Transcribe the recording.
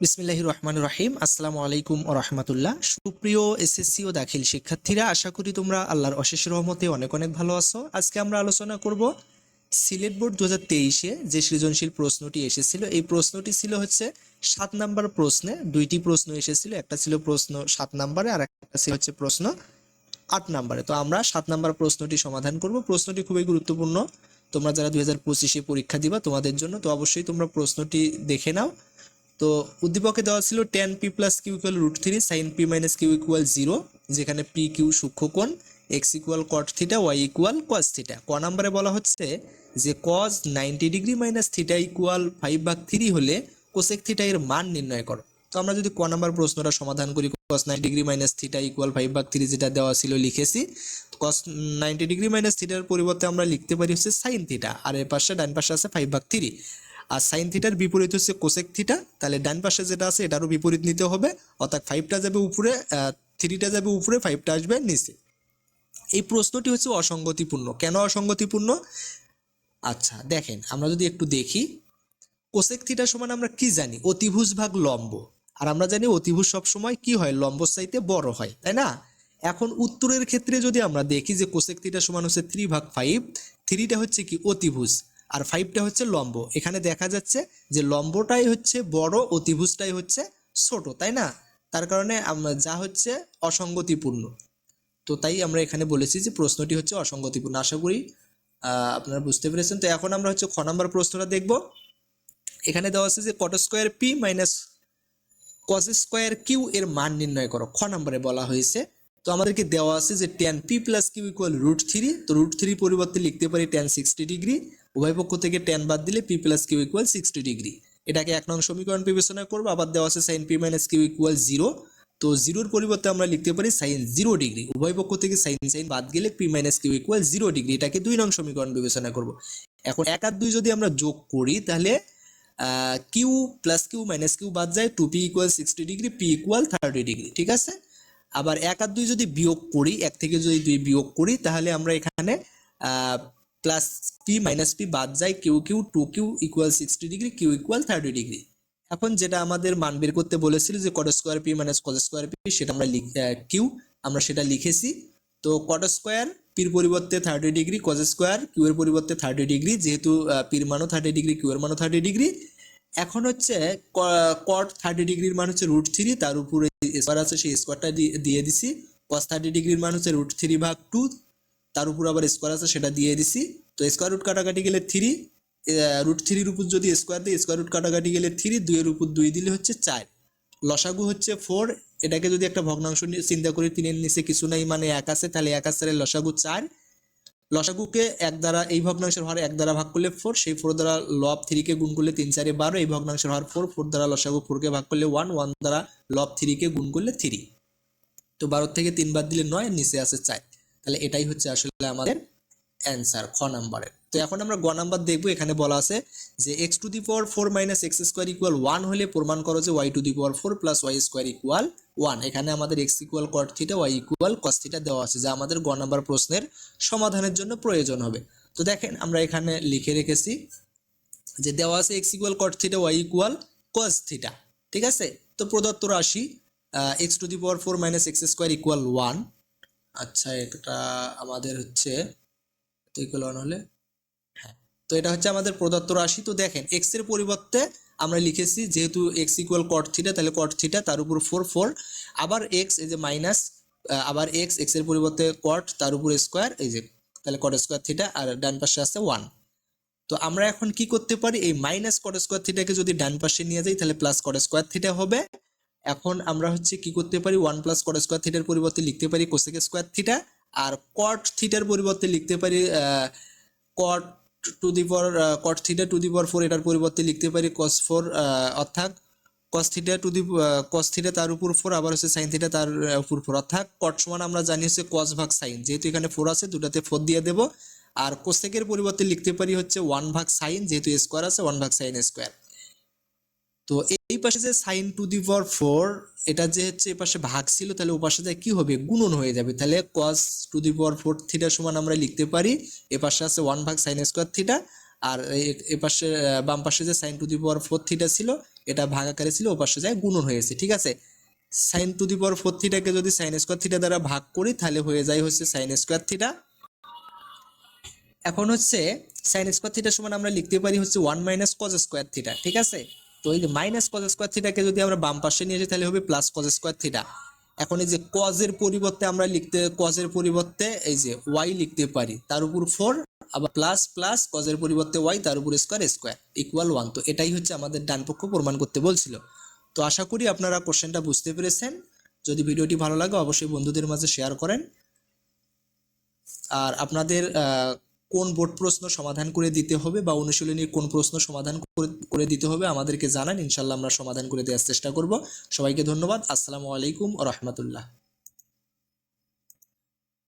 বিসমিল্লাহ রহমান রহিম আসসালামু আলাইকুম রহমতুল্লাহ। সুপ্রিয় এসএসসি ও দাখিল শিক্ষার্থীরা, আশা করি তোমরা আল্লাহর অশেষ রহমতে অনেক অনেক ভালো আছো। আজকে আমরা আলোচনা করব সিলেট বোর্ড দু হাজার তেইশে যে সৃজনশীল প্রশ্নটি এসেছিল, এই প্রশ্নটি ছিল হচ্ছে সাত নাম্বার প্রশ্নে দুইটি প্রশ্ন এসেছিল, একটা ছিল প্রশ্ন সাত নাম্বারে আর একটা ছিল হচ্ছে প্রশ্ন আট নাম্বারে। তো আমরা সাত নাম্বার প্রশ্নটি সমাধান করব। প্রশ্নটি খুবই গুরুত্বপূর্ণ। তোমরা যারা দুই হাজার পঁচিশে পরীক্ষা দিবা তোমাদের জন্য, তো অবশ্যই তোমরা প্রশ্নটি দেখে নাও। তো উদ্দীপকে দেওয়া ছিল tan P plus Q equal root three, sine P minus Q equal zero, যেখানে P Q সূক্ষ্মকোণ X equal cot theta, Y equal cos theta. ক নাম্বারে বলা হচ্ছে যে cos ninety degree minus theta equal five ভাগ থ্রি হলে cosec theta এর মান নির্ণয় করো। তো আমরা যদি ক নাম্বার প্রশ্নটা সমাধান করি cos nine degree minus theta equal five ভাগ থ্রি যেটা দেওয়া ছিল লিখেছি। কস নাইনটি ডিগ্রি মাইনাস থিটার পরিবর্তে আমরা লিখতে পারি হচ্ছে সাইন থিটা আর এর পাশে ডান পাশে আছে ফাইভ ভাগ থ্রি আর সাইন থিটার বিপরীত হচ্ছে কোসেক থিটা তাহলে ডান পাশে যেটা আছে এটারও বিপরীত নিতে হবে, অর্থাৎ ফাইভটা যাবে উপরে থ্রিটা যাবে উপরে ফাইভটা আসবে নিচে। এই প্রশ্নটি হচ্ছে অসঙ্গতিপূর্ণ। কেন অসঙ্গতিপূর্ণ? আচ্ছা দেখেন, আমরা যদি একটু দেখি। কোসেক থিটা সমান আমরা কি জানি? অতিভুজ ভাগ লম্ব। আর আমরা জানি অতিভুজ সব সময় কি হয়? লম্ব চাইতে বড় হয়, তাই না? এখন উত্তরের ক্ষেত্রে যদি আমরা দেখি যে কোসেক থিটা সমান হচ্ছে থ্রি ভাগ ফাইভ থ্রিটা হচ্ছে কি অতিভুজ আর ফাইভটা হচ্ছে লম্ব। এখানে দেখা যাচ্ছে যে লম্বটাই হচ্ছে বড়, অতিভুজটাই হচ্ছে ছোট, তাই না? তার কারণে যা হচ্ছে অসঙ্গতিপূর্ণ। তো তাই আমরা এখানে বলেছি যে প্রশ্নটি হচ্ছে অসঙ্গতিপূর্ণ। আশা করি আপনারা বুঝতে পেরেছেন। তো এখন আমরা হচ্ছে খ নাম্বার প্রশ্নটা দেখব। এখানে দেওয়া আছে যে cot square P minus cos square Q এর মান নির্ণয় করো। খ নম্বরে বলা হয়েছে, তো আমাদেরকে দেওয়া আছে যে tan P plus Q equal root three তো রুট থ্রি পরিবর্তে লিখতে পারি টেন সিক্সটি ডিগ্রি উভয় পক্ষ থেকে টেন বাদ দিলে P plus Q equal sixty degree এটাকে এক নং সমীকরণ বিবেচনা করব, আবার দেওয়া আছে sine P minus Q equal zero তো জিরোর পরিবর্তে আমরা লিখতে পারি সাইন জিরো ডিগ্রি উভয় পক্ষ থেকে সাইন সাইন বাদ গেলে P minus Q equal zero degree এটাকে দুই নং সমীকরণ বিবেচনা করব। এখন এক আর দুই যদি আমরা যোগ করি, তাহলে Q plus Q minus Q বাদ যায় two P equal sixty degree P equal thirty degree ঠিক আছে? আবার এক আর দুই যদি বিয়োগ করি, এক থেকে যদি দুই বিয়োগ করি, তাহলে আমরা এখানে প্লাস পি মাইনাস পি বাদ যায় Q Q two Q equal sixty degree Q equal thirty degree এখন যেটা আমাদের মান বের করতে বলেছিল যে cot square P minus cot square P সেটা আমরা কিউ আমরা সেটা লিখেছি। তো কট স্কোয়ার পির পরিবর্তে thirty degree cos square Q এর পরিবর্তে থার্টি ডিগ্রি যেহেতু পির মানও থার্টি ডিগ্রি কিউ এর মানও থার্টি ডিগ্রি এখন হচ্ছে কট থার্টি ডিগ্রির মান হচ্ছে রুট থ্রি তার উপরে স্কোয়ার আছে, সেই স্কোয়ারটা দিয়ে দিছি। কস থার্টি ডিগ্রির মান হচ্ছে রুট থ্রি ভাগ টু তার উপর আবার স্কোয়ার আছে, সেটা দিয়ে দিছি। তো স্কোয়ার রুট কাটাকাটি গেলে থ্রি রুট থ্রির উপর যদি স্কোয়ার দিই স্কোয়ার রুট কাটাকাটি গেলে থ্রি দুইয়ের উপর দুই দিলে হচ্ছে চার। লসাগু হচ্ছে ফোর এটাকে যদি একটা ভগ্নাংশ চিন্তা করি, তিনের নিচে কিছু নাই মানে এক আছে, তাহলে এক আছে লসাগু চার। লসাগুকে এক দ্বারা, এই ভগ্নাংশের হর এক দ্বারা ভাগ করলে ফোর সেই ফোর দ্বারা লব থ্রিকে গুণ করলে তিন, চারে বারো, এই ভগ্নাংশের হর ফোর ফোর দ্বারা লসাগু ফোরকে ভাগ করলে ওয়ান ওয়ান দ্বারা লব থ্রিকে গুণ করলে থ্রি তো বারো থেকে তিন বাদ দিলে নয়, নিচে আছে চার। তাহলে এটাই হচ্ছে আসলে আমাদের অ্যান্সার খ নাম্বারের তো এখন আমরা গ নাম্বার দেখব, এখানে বলা আছে যে X to the power four minus X square equal one হলে প্রমাণ করো যে Y to the power four plus Y square equal one এখানে আমাদের X equal cot theta Y equal cos theta দেওয়া আছে, যা আমাদের গ নাম্বার প্রশ্নের সমাধানের জন্য প্রয়োজন হবে। তো দেখেন, আমরা এখানে লিখে রেখেছি যে দেওয়া আছে X equal cot theta Y equal cos theta ঠিক আছে? তো প্রদত্ত রাশি X to the power four minus X square equal one আচ্ছা এটা আমাদের হচ্ছে তো ইকুয়াল হলে হ্যাঁ। তো এটা হচ্ছে আমাদের প্রদত্ত রাশি। তো দেখেন এক্সের পরিবর্তে আমরা লিখেছি যেহেতু এক্স ইকুয়াল কট থিটা তাহলে কট থিটা তার উপর ফোর ফোর আবার এক্স এই যে মাইনাস আবার এক্স এক্সের পরিবর্তে কট তার উপর স্কোয়ার এই যে, তাহলে কট স্কোয়ার থিটা আর ডান পাশে আছে ওয়ান তো আমরা এখন কি করতে পারি? এই মাইনাস কট স্কোয়ার থিটাকে যদি ডান পাশে নিয়ে যাই, তাহলে প্লাস কট স্কোয়ার থিটা হবে। এখন আমরা হচ্ছে কি করতে পারি? ওয়ান প্লাস কট স্কোয়ার থিটার পরিবর্তে লিখতে পারি কোসেক স্কোয়ার থিটা আর কট থিটার পরিবর্তে লিখতে পারি cot to the power cot theta to the power four এটার পরিবর্তে লিখতে পারি কস ফোর অর্থাৎ cos theta to the cos theta তার উপর ফোর আবার হচ্ছে সাইন থিটা তার উপর ফোর অর্থাৎ কট সমান আমরা জানি হচ্ছে কস ভাগ সাইন যেহেতু এখানে ফোর আছে, দুটাতে ফোর দিয়ে দেব। আর কোসেকের পরিবর্তে লিখতে পারি হচ্ছে ওয়ান ভাগ সাইন যেহেতু স্কোয়ার আছে ওয়ান ভাগ সাইন স্কোয়ার তো এই পাশে যে sine to the power four এটা যে হচ্ছে এই পাশে ভাগ ছিল, তাহলে ও পাশে যায় কি হবে? গুণন হয়ে যাবে। তাহলে cos to the power four theta সমান আমরা লিখতে পারি, এ পাশে আছে ওয়ান ভাগ সাইন স্কোয়ার থিটা আর এ- এ পাশে বাম পাশে যে sine to the power four theta ছিল, এটা ভাগাকারে ছিল, ও পাশে যায় গুণন হয়েছে ঠিক আছে? Sine to the power four থিটাকে যদি সাইন স্কোয়ার থিটা দ্বারা ভাগ করি, তাহলে হয়ে যায় হচ্ছে সাইন স্কোয়ার থিটা এখন হচ্ছে সাইন স্কোয়ার থিটা সমান আমরা লিখতে পারি হচ্ছে one minus cos square theta ঠিক আছে? তো এই যে মাইনাস কজ স্কোয়ার থিটাকে যদি আমরা বাম পাশে নিয়ে যাই, তাহলে হবে প্লাস কজ স্কোয়ার থিটা এখন এই যে কজের পরিবর্তে আমরা লিখতে কজের পরিবর্তে এই যে ওয়াই লিখতে পারি, তার উপর ফোর আবার প্লাস প্লাস কজের পরিবর্তে ওয়াই তার উপর স্কোয়ার স্কোয়ার ইকুয়াল ওয়ান তো এটাই হচ্ছে আমাদের ডান পক্ষ প্রমাণ করতে বলছিল। তো আশা করি আপনারা কোশ্চেনটা বুঝতে পেরেছেন। যদি ভিডিওটি ভালো লাগে, অবশ্যই বন্ধুদের মাঝে শেয়ার করেন। আর আপনাদের কোন বোর্ড প্রশ্ন সমাধান করে দিতে হবে বা অনুশীলনীর কোন প্রশ্ন সমাধান করে- দিতে হবে আমাদেরকে জানান। ইনশাল্লাহ আমরা সমাধান করে দেওয়ার চেষ্টা করব। সবাইকে ধন্যবাদ। আসসালামু আলাইকুম রহমতুল্লাহ।